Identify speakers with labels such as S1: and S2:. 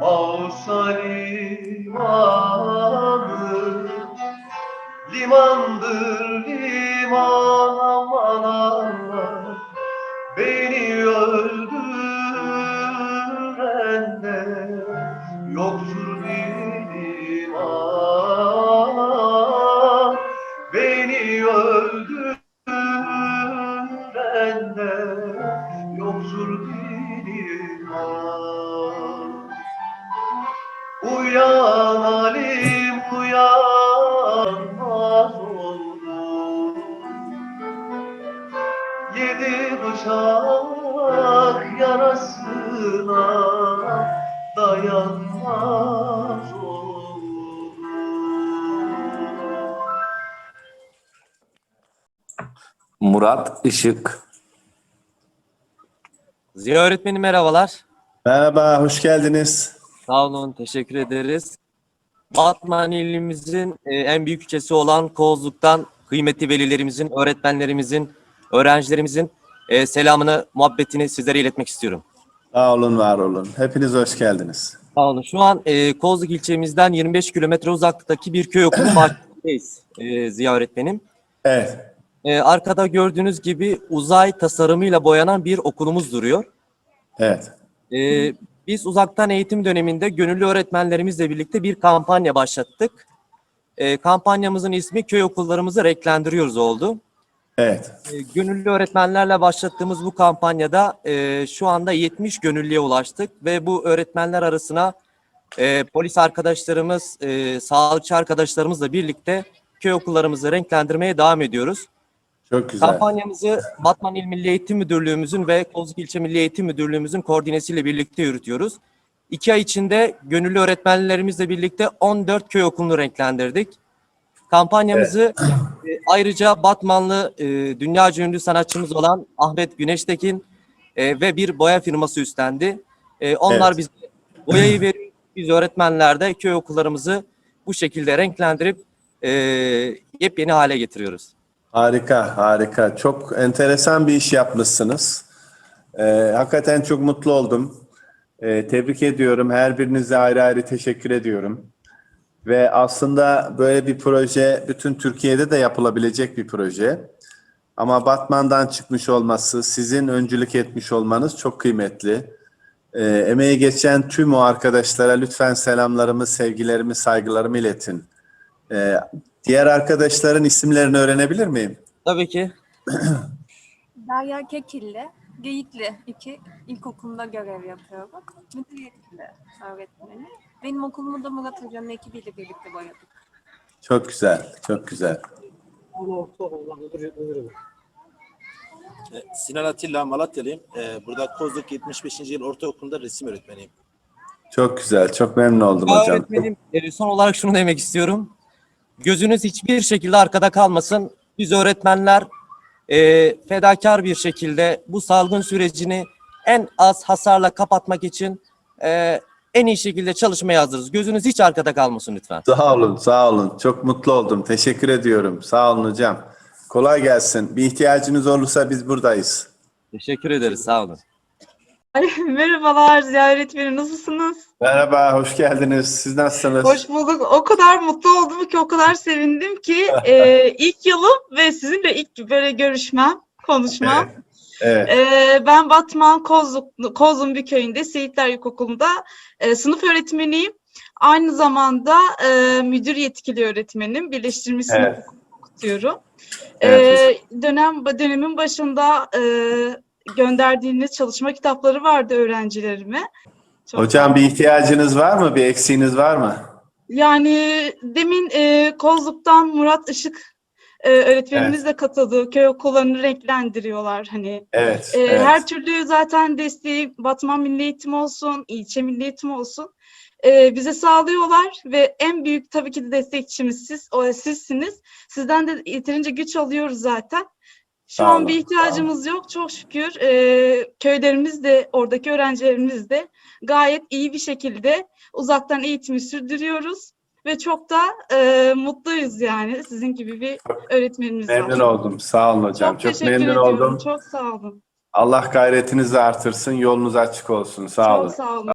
S1: Mausa limanı Limandır liman Uyan alim uyanmaz oldu Yedi bıçak yarasına dayanmaz oldu
S2: Murat Işık.
S3: Ziya öğretmenim merhabalar.
S4: Merhaba, hoş geldiniz.
S3: Sağ olun, teşekkür ederiz. Batman ilimizin e, en büyük ilçesi olan Kozluk'tan kıymetli velilerimizin, öğretmenlerimizin, öğrencilerimizin e, selamını, muhabbetini sizlere iletmek istiyorum.
S4: Sağ olun, var olun. Hepiniz hoş geldiniz.
S3: Sağ olun. Şu an e, Kozluk ilçemizden 25 kilometre uzaklıktaki bir köy okulu bahçesindeyiz e, Ziya öğretmenim.
S4: Evet,
S3: E, arkada gördüğünüz gibi uzay tasarımıyla boyanan bir okulumuz duruyor.
S4: evet.
S3: Ee, biz uzaktan eğitim döneminde gönüllü öğretmenlerimizle birlikte bir kampanya başlattık. Ee, kampanyamızın ismi köy okullarımızı renklendiriyoruz oldu.
S4: Evet,
S3: Ee, gönüllü öğretmenlerle başlattığımız bu kampanyada e, şu anda 70 gönüllüye ulaştık ve bu öğretmenler arasına e, polis arkadaşlarımız, e, sağlıkçı arkadaşlarımızla birlikte köy okullarımızı renklendirmeye devam ediyoruz.
S4: Çok güzel.
S3: Kampanyamızı Batman İl Milli Eğitim Müdürlüğümüzün ve Kozluk İlçe Milli Eğitim Müdürlüğümüzün koordinesiyle birlikte yürütüyoruz. İki ay içinde gönüllü öğretmenlerimizle birlikte 14 köy okulunu renklendirdik. Kampanyamızı e, ayrıca Batmanlı e, dünyaca ünlü sanatçımız olan Ahmet Güneştekin e, ve bir boya firması üstlendi. E, onlar
S4: Evet.
S3: bize boyayı veriyor. Biz öğretmenler de köy okullarımızı bu şekilde renklendirip e, yepyeni hale getiriyoruz.
S4: Harika, harika. Çok enteresan bir iş yapmışsınız. Ee, hakikaten çok mutlu oldum. Ee, tebrik ediyorum. Her birinize ayrı ayrı teşekkür ediyorum. Ve aslında böyle bir proje bütün Türkiye'de de yapılabilecek bir proje. Ama Batman'dan çıkmış olması, sizin öncülük etmiş olmanız çok kıymetli. Ee, emeği geçen tüm o arkadaşlara lütfen selamlarımı, sevgilerimi, saygılarımı iletin. Ee, diğer arkadaşların isimlerini öğrenebilir miyim?
S3: Tabii ki.
S5: Derya Kekilli, Geyikli 2 ilkokulunda görev yapıyorum. Müdür yetkili öğretmeni. Benim okulumu da Murat Hoca'nın ekibiyle birlikte boyadık.
S4: Çok güzel, çok güzel.
S6: E, Sinan Atilla Malatyalıyım. E, Burada Kozluk 75. Yıl Ortaokulu'nda resim öğretmeniyim.
S4: Çok güzel, çok memnun oldum hocam.
S3: öğretmenim e, son olarak şunu demek istiyorum. Gözünüz hiçbir şekilde arkada kalmasın. Biz öğretmenler e, fedakar bir şekilde bu salgın sürecini en az hasarla kapatmak için e, en iyi şekilde çalışmaya hazırız. Gözünüz hiç arkada kalmasın lütfen.
S4: Sağ olun, sağ olun. Çok mutlu oldum. Teşekkür ediyorum. Sağ olun hocam. Kolay gelsin. Bir ihtiyacınız olursa biz buradayız.
S3: Teşekkür ederiz. Sağ olun.
S7: Merhabalar Ziya öğretmenim nasılsınız?
S4: Merhaba, hoş geldiniz. Siz nasılsınız?
S7: Hoş bulduk. O kadar mutlu oldum ki o kadar sevindim ki e, ilk yılım ve sizinle ilk böyle görüşmem, konuşmam.
S4: Evet,
S7: E, ben Batman Kozluk, Kozlum bir köyünde Seyitler İlkokulu'nda e, sınıf öğretmeniyim. Aynı zamanda e, müdür yetkili öğretmenim. Birleştirilmiş sınıf
S4: Evet.
S7: okutuyorum.
S4: Evet,
S7: E, dönem dönemin başında e, gönderdiğiniz çalışma kitapları vardı öğrencilerime. Çok
S4: hocam bir ihtiyacınız var mı? Bir eksiğiniz var mı?
S7: Yani demin e, Kozluk'tan Murat Işık e, öğretmenimiz de katıldı. Köy okullarını renklendiriyorlar hani.
S4: Evet,
S7: E,
S4: evet.
S7: Her türlü zaten desteği Batman Milli Eğitim olsun, ilçe Milli Eğitim olsun e, bize sağlıyorlar ve en büyük tabii ki de destekçimiz siz, o sizsiniz. Sizden de yeterince güç alıyoruz zaten. Şu
S4: Sağ
S7: an
S4: olun,
S7: bir ihtiyacımız yok çok şükür. E, köylerimiz de oradaki öğrencilerimiz de gayet iyi bir şekilde uzaktan eğitimi sürdürüyoruz ve çok da e, mutluyuz yani sizin gibi bir öğretmenimiz var.
S4: Memnun oldum. Sağ olun hocam.
S7: Çok,
S4: Çok, memnun
S7: ediyorum.
S4: oldum.
S7: Çok sağ olun.
S4: Allah gayretinizi artırsın. Yolunuz açık olsun. Sağ olun.
S7: Çok sağ olun.